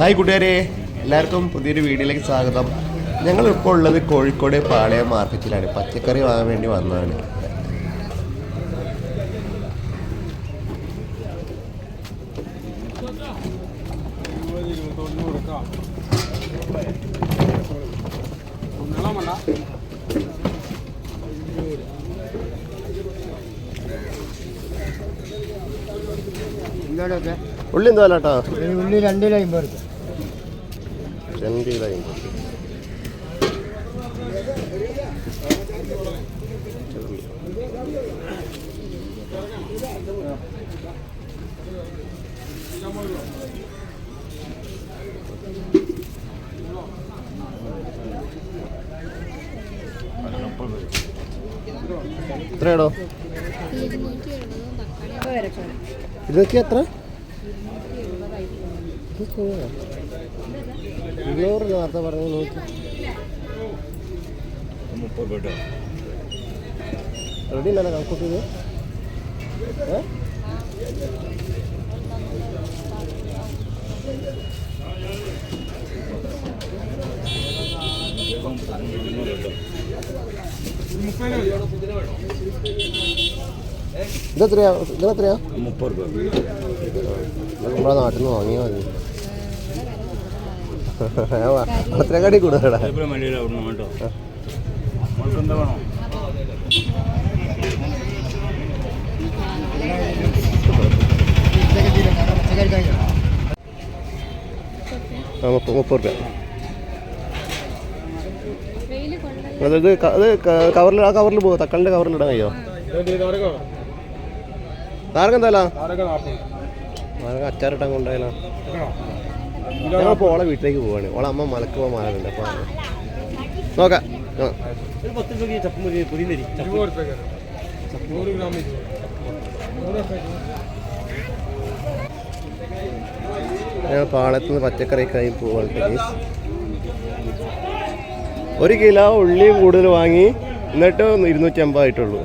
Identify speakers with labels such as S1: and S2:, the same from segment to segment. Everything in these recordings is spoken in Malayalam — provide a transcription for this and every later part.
S1: ഹായ് കൂട്ടുകാരെ എല്ലാവർക്കും പുതിയൊരു വീഡിയോയിലേക്ക് സ്വാഗതം. ഞങ്ങളിപ്പോൾ ഉള്ളത് കോഴിക്കോട് പാളയം മാർക്കറ്റിലാണ്. പച്ചക്കറി വാങ്ങാൻ വേണ്ടി വന്നതാണ്. ഉള്ളി എന്താ അല്ലാട്ടോ
S2: ഉള്ളി രണ്ട് കിലോ അമ്പത്
S1: രണ്ട് കിലോ അമ്പത്. എത്രയാടോ ഇതൊക്കെ എത്ര? ഇരുന്നൂറ് വാർത്ത പറഞ്ഞു നോക്കി. റെഡി അല്ലേ കണക്കൂട്ടിയത് ഏ? ഇതെത്രയാ? ഇതിനെത്രയാ
S3: മുപ്പത് രൂപ
S1: നമ്മുടെ നാട്ടിൽ നിന്ന് വാങ്ങിയാൽ മതി.
S3: വേണം
S1: ആ, മുപ്പ- മുപ്പത് റുപ്യ. അത് കവറിൽ ആ കവറിൽ പോകും തക്കാളിന്റെ കവറിൽ ഇടാൻ കഴിയോ താരക്ക് എന്തായാലും? താരക്ക് അച്ചാറിട്ടാൻ കൊണ്ടായാലോ ഞങ്ങളിപ്പോൾ ഓളെ വീട്ടിലേക്ക് പോവാണ്. ഓളെ അമ്മ മലക്ക് പോകാൻ മാറുന്നുണ്ട് അപ്പോൾ നോക്കാം. ഞങ്ങൾ പാളത്ത് നിന്ന് പച്ചക്കറിക്കായി പോവാണ് ഒരു കിലോ ഉള്ളിയും കൂടുതൽ വാങ്ങി എന്നിട്ട് ഇരുന്നൂറ്റി അമ്പത് ആയിട്ടുള്ളൂ.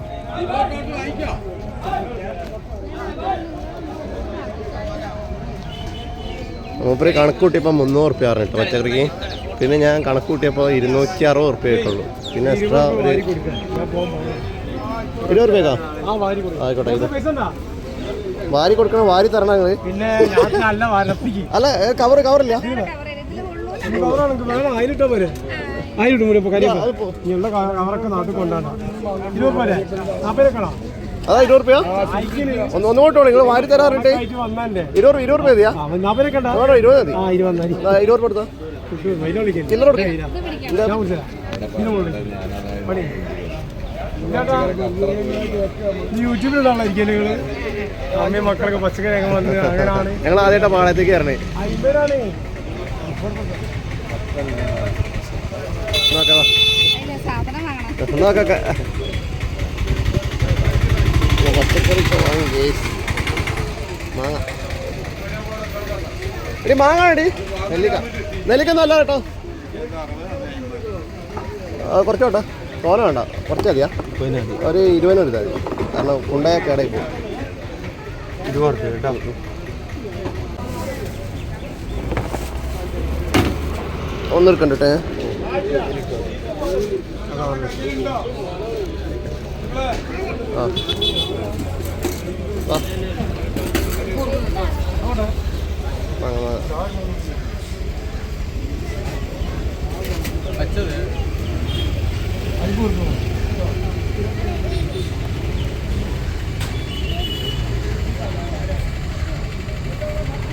S1: മൂപ്പര് കണക്ക് കൂട്ടിയപ്പോൾ മുന്നൂറ് റുപ്യ പറഞ്ഞു കേട്ടോ പച്ചക്കറിക്ക് പിന്നെ ഞാൻ കണക്ക് കൂട്ടിയപ്പോൾ ഇരുന്നൂറ്റി അറുപത് റുപ്യ ആയിട്ടുള്ളൂ പിന്നെ എക്സ്ട്രാ ഒരു ഇരുപത് റുപ്യക്കാ? ആയിക്കോട്ടെ ഇത്. വാരി കൊടുക്കണം വാരി തരണം അല്ല കവർ കവറില്ല
S2: അതിലിട്ടോ പോരെ. അതിലിട്ടും പോരെ ഇപ്പൊ കാര്യം
S1: അതിപ്പോ
S2: ഇനിയുള്ള കവറൊക്കെ നാട്ടിൽ കൊണ്ടാണ് ഇരുപത് പോരെ. നാപ്പതിനൊക്കെയാണോ
S1: അതാ ഇരുപത് റുപ്യ. ഒന്ന് ഒന്നുകൂട്ടോ നിങ്ങൾ വാരി തരാറുണ്ട്. ഇരുപത് ഇരുപത് റുപ്യ മതിയാ? ഇരുപത് മതി.
S2: ആ ഇരുപത്
S1: റുപ്യ
S2: എടുത്താ
S1: ചില്ലറ
S2: മക്കളൊക്കെ പച്ചക്കറി
S1: ഞങ്ങൾ ആദ്യമായിട്ട് പാളയത്തേക്ക് കയറണേ. നോക്കാം നോക്കാം. പച്ചക്കറി ഒക്കെ വാങ്ങി ഗേസ് മാങ്ങ എടി മാങ്ങ എടി നെല്ലിക്ക. നെല്ലിക്ക നല്ല കേട്ടോ. കുറച്ച് കേട്ടോ തോന വേണ്ട. കുറച്ച് മതിയാ. ഒരു ഇരുപതിനും ഒരു മതി കാരണം കൊണ്ടായ കേടായി പോകും.
S2: ഇരുപത് കേട്ടോ
S1: ഒന്നെടുക്കണ്ടേ.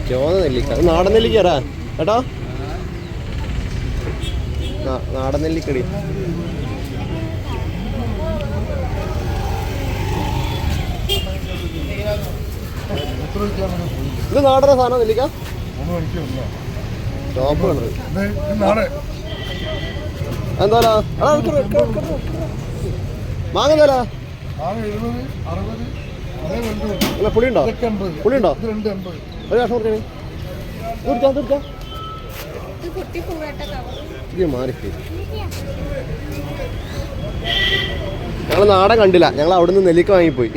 S1: ചോന്ന നെല്ലിക്ക അത് നാടൻ നെല്ലിക്ക ആരാ കേട്ടോ? നാ- നാടൻ നെല്ലിക്കടി ഇത് നാടന സാധനം നെല്ലിക്ക? എന്താ മാങ്ങ എന്താ അല്ല പുളിയുണ്ടോ? പുളിയുണ്ടോ? ഒരു കൊടുക്കണേ ഞങ്ങൾ നാടൻ കണ്ടില്ല. ഞങ്ങൾ അവിടുന്ന് നെല്ലിക്ക വാങ്ങിപ്പോയി.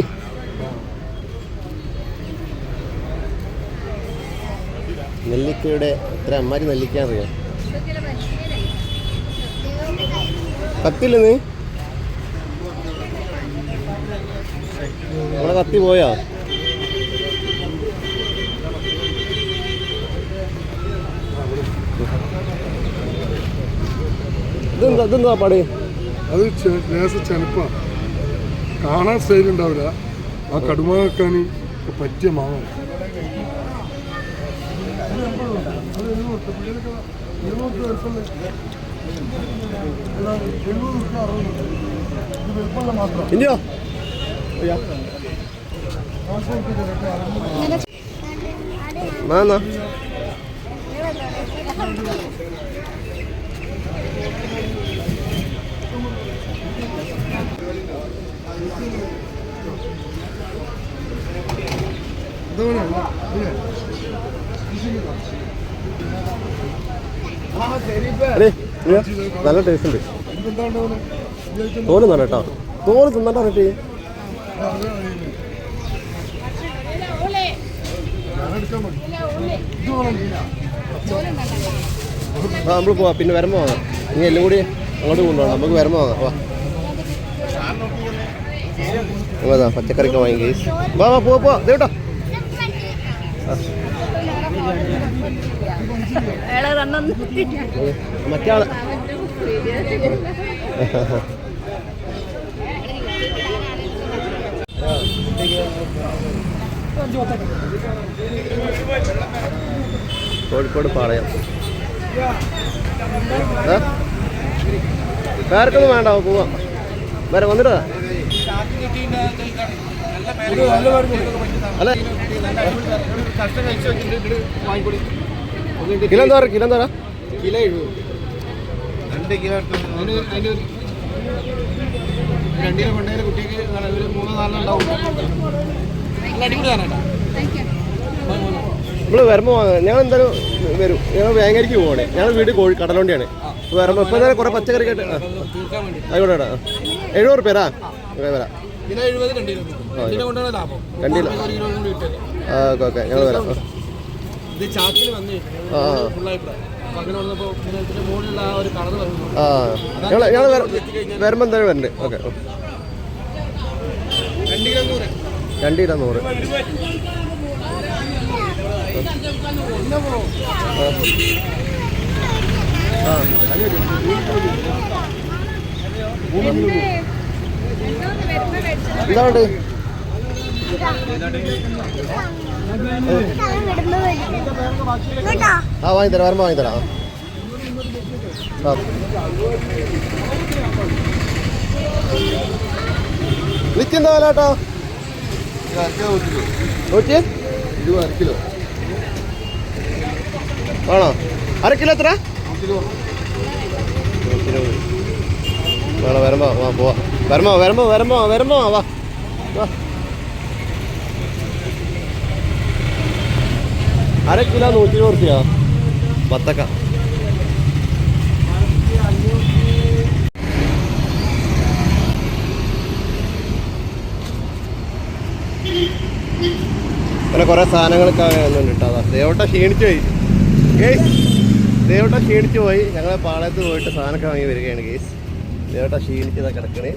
S1: നെല്ലിക്കയുടെ ഇത്ര അമ്മാരി നെല്ലിക്ക അറിയാം കത്തില്ല നീ നമ്മളെ കത്തി പോയാ? ഇതെന്താ ഇതെന്താ പാടി?
S2: അത് ലേശം കാണാൻ സ്റ്റൈൽ ഉണ്ടാവില്ല. ആ കടുമ വെക്കാൻ പറ്റിയ മാങ്ങ
S1: ഇല്ലയോ എന്നാ അല്ലേ ഇല്ല, നല്ല ടേസ്റ്റ് ഉണ്ട്. തോൽ നല്ല കേട്ടോ. തോൽ തിന്നണ്ട റെഡി ആ നമ്മൾ പോവാ. പിന്നെ വരുമ്പോൾ വാങ്ങാം ഇനി എല്ലാം കൂടി അങ്ങോട്ട് കൊണ്ടുപോകണം. നമുക്ക് വരുമ്പോൾ വാങ്ങാം വാ. പച്ചക്കറിക്ക് വാങ്ങി വാ വാ പോവാ പോവാ. ദേട്ടോ മറ്റേ ആൾ കോഴിക്കോട് പാളയം വേർക്കൊന്നും വേണ്ട പോവാം. വരെ വന്നിട്ടാ അല്ല. കിലോ എന്താ കിലോ എന്താ പറയുക
S3: കിലോ എഴുപത്. രണ്ട് കിലോ അതിന് അതിന് രണ്ട് കിലോ കൊണ്ടേ കുട്ടിക്ക് ഒരു മൂന്നോ നാലോ ഉണ്ടാവും. നല്ല അടിപൊളി സാധനം
S1: നമ്മൾ വരുമ്പോൾ ഞങ്ങൾ എന്തായാലും വരും. ഞങ്ങൾ വേങ്ങരിക്ക് പോവാണ്. ഞങ്ങൾ വീട് കോഴി കടലോണ്ടിയാണ്. വരുമ്പോൾ ഇപ്പം തന്നെ കുറേ പച്ചക്കറി കേട്ട് ആയിക്കോട്ടെ എഴുപത് ഓക്കെ വരാം.
S3: കിലോ എഴുപത് രണ്ട് കിലോ രണ്ട് കിലോ കൊണ്ടാണ് ലാഭം. ഒരു കിലോ കൊണ്ട്
S1: ആ ഓക്കെ ഓക്കെ ഞങ്ങൾ വരാം.
S3: ഇത് ചാക്കിൽ വന്ന്.
S1: ആ.
S3: ആ
S1: ഞങ്ങൾ ഞങ്ങൾ വരുമ്പോൾ എന്തായാലും വരണ്ട്. ഓക്കെ
S3: രണ്ട് കിലോ നൂറ്
S1: ആ എന്താണ് ആ വാങ്ങിത്തരാം വരുമ്പോൾ വാങ്ങിത്തരാം. ആ. എന്താ വില
S3: കിലോ
S1: ആണോ അര കിലോ എത്ര? വേണം വരുമ്പോ വാ പോവാ. വരുമ്പോ വരുമ്പോ വരുമ്പോ വരുമ്പോ വാ വാ. അര കിലോ നൂറ്റി ഇരുപത് റുപ്യ. ബത്തക്ക അങ്ങനെ കുറേ സാധനങ്ങളൊക്കെ ഒന്നും കിട്ടാതെ ദേവട്ട ക്ഷീണിച്ചു പോയി. ഗേസ് ദേവട്ട ക്ഷീണിച്ചു പോയി. ഞങ്ങൾ പാളയത്ത് പോയിട്ട് സാധനമൊക്കെ വാങ്ങി വരികയാണ് ഗേസ് ദേവട്ട ക്ഷീണിച്ചതാണ് കിടക്കണേ.